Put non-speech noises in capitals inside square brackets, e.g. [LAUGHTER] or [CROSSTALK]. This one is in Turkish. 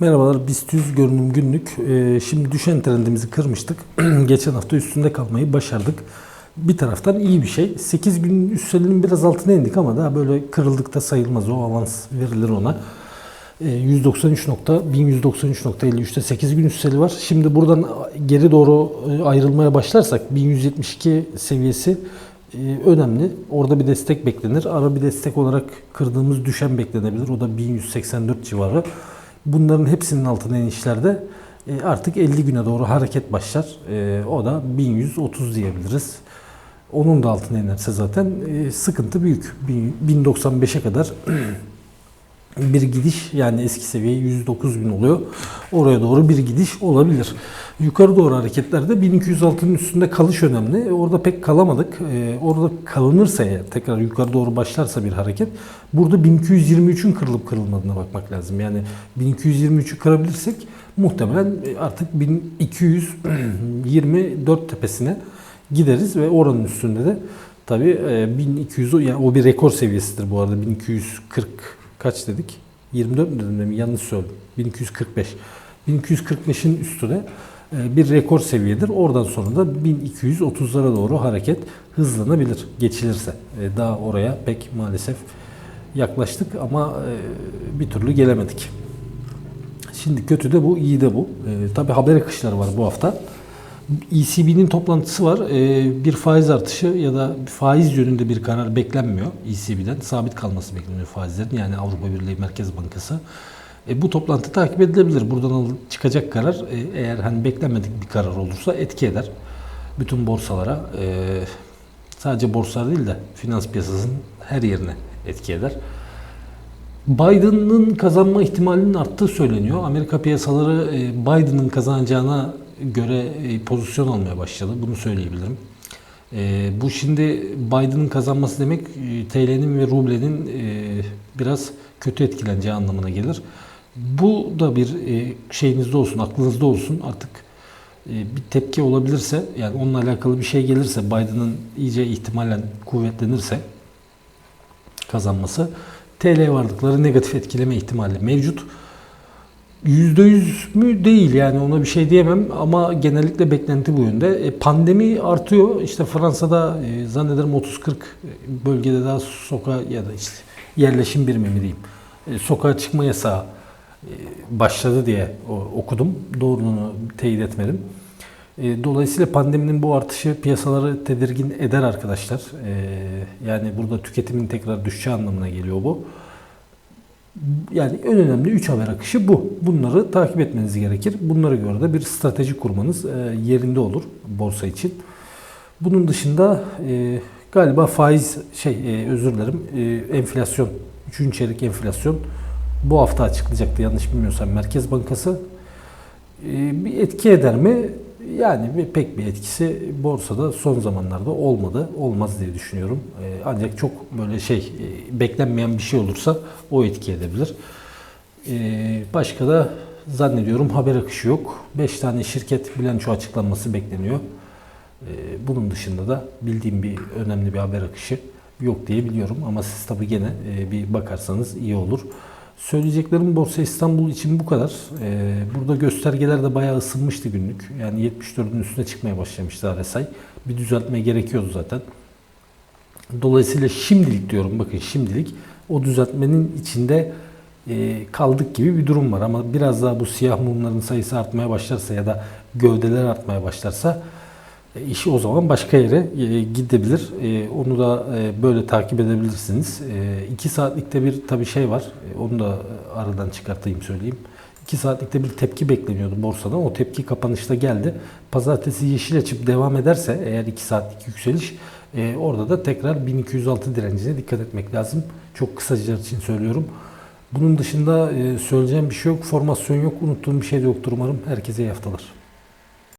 Merhabalar, BIST 100 görünüm günlük. Ee, şimdi düşen trendimizi kırmıştık. [CLEARS THROAT] Geçen hafta üstünde kalmayı başardık. Bir taraftan iyi bir şey. 8 gün üstselinin biraz altına indik ama daha böyle kırıldık da sayılmaz. O avans verilir ona. Ee, 193 nokta, 1193.53'te 8 gün üsteli var. Şimdi buradan geri doğru e, ayrılmaya başlarsak 1172 seviyesi e, önemli. Orada bir destek beklenir. Ara bir destek olarak kırdığımız düşen beklenebilir. O da 1184 civarı. Bunların hepsinin altına inişlerde e, artık 50 güne doğru hareket başlar. E, O da 1130 diyebiliriz. Onun da altına inerse zaten e, sıkıntı büyük. 1095'e kadar [CLEARS THROAT] bir gidiş yani eski seviye 109 bin oluyor. Oraya doğru bir gidiş olabilir. Yukarı doğru hareketlerde 1206'nın üstünde kalış önemli. E, Orada pek kalamadık. E, Orada kalınırsa eğer tekrar yukarı doğru başlarsa bir hareket burada 1223'ün kırılıp kırılmadığına bakmak lazım. Yani 1223'ü kırabilirsek muhtemelen e, artık 1224 tepesine gideriz ve oranın üstünde de tabii e, 1200 yani o bir rekor seviyesidir bu arada 1240 kaç dedik? 24 mi dedim mi? Yanlış söyledim. 1245. 1245'in üstü de bir rekor seviyedir. Oradan sonra da 1230'lara doğru hareket hızlanabilir geçilirse. E, Daha oraya pek maalesef yaklaştık ama e, bir türlü gelemedik. Şimdi kötü de bu, iyi de bu. E, tabii haber akışları var bu hafta. ECB'nin toplantısı var. E, bir faiz artışı ya da faiz yönünde bir karar beklenmiyor ECB'den. Sabit kalması bekleniyor faizlerin yani Avrupa Birliği Merkez Bankası. E, bu toplantı takip edilebilir. Buradan çıkacak karar e, eğer hani beklenmedik bir karar olursa etki eder. Bütün borsalara sadece borsalar değil de finans piyasasının her yerine etki eder. Biden'ın kazanma ihtimalinin arttığı söyleniyor. Amerika piyasaları Biden'ın kazanacağına göre e, pozisyon almaya başladı. Bunu söyleyebilirim. E, Bu şimdi Biden'ın kazanması demek e, TL'nin ve rublenin biraz kötü etkileneceği anlamına gelir. Bu da bir şeyinizde olsun, aklınızda olsun. Artık bir tepki olabilirse, yani onunla alakalı bir şey gelirse, Biden'ın iyice ihtimalen kuvvetlenirse kazanması TL varlıkları negatif etkileme ihtimali mevcut. %100 mü değil yani ona bir şey diyemem ama genellikle beklenti bu yönde. E, pandemi artıyor. İşte Fransa'da e, zannederim 30-40 bölgede daha sokağa ya da işte yerleşim birimi mi diyeyim. E, sokağa çıkma yasağı başladı diye okudum. Doğruluğunu teyit etmedim. Dolayısıyla pandeminin bu artışı piyasaları tedirgin eder arkadaşlar. Yani burada tüketimin tekrar düşeceği anlamına geliyor bu. Yani en önemli 3 haber akışı bu. Bunları takip etmeniz gerekir. Bunlara göre de bir strateji kurmanız e, yerinde olur borsa için. Bunun dışında e, galiba faiz şey e, özür dilerim e, enflasyon 3. çeyrek enflasyon bu hafta açıklayacaktı yanlış bilmiyorsam Merkez Bankası. Bir etki eder mi? Yani bir, pek bir etkisi borsada son zamanlarda olmadı. Olmaz diye düşünüyorum. E, ancak çok böyle şey e, beklenmeyen bir şey olursa o etki edebilir. E, başka da zannediyorum haber akışı yok. 5 tane şirket bilanço açıklanması bekleniyor. E, bunun dışında da bildiğim bir önemli bir haber akışı yok diye biliyorum. Ama siz tabii gene e, bir bakarsanız iyi olur. Söyleyeceklerim Borsa İstanbul için bu kadar. Ee, burada göstergeler de bayağı ısınmıştı günlük. Yani 74'ün üstüne çıkmaya başlamıştı RSI. Bir düzeltme gerekiyordu zaten. Dolayısıyla şimdilik diyorum bakın şimdilik o düzeltmenin içinde e, kaldık gibi bir durum var. Ama biraz daha bu siyah mumların sayısı artmaya başlarsa ya da gövdeler artmaya başlarsa işi o zaman başka yere e, gidebilir. E, Onu da e, böyle takip edebilirsiniz. 2 saatlikte bir tabii şey var. E, Onu da e, aradan çıkartayım söyleyeyim. 2 saatlikte bir tepki bekleniyordu borsadan. O tepki kapanışta geldi. Pazartesi yeşil açıp devam ederse eğer 2 saatlik yükseliş e, orada da tekrar 1206 direncine dikkat etmek lazım. Çok kısacılar için söylüyorum. Bunun dışında e, söyleyeceğim bir şey yok. Formasyon yok. Unuttuğum bir şey de yoktur umarım. Herkese iyi haftalar.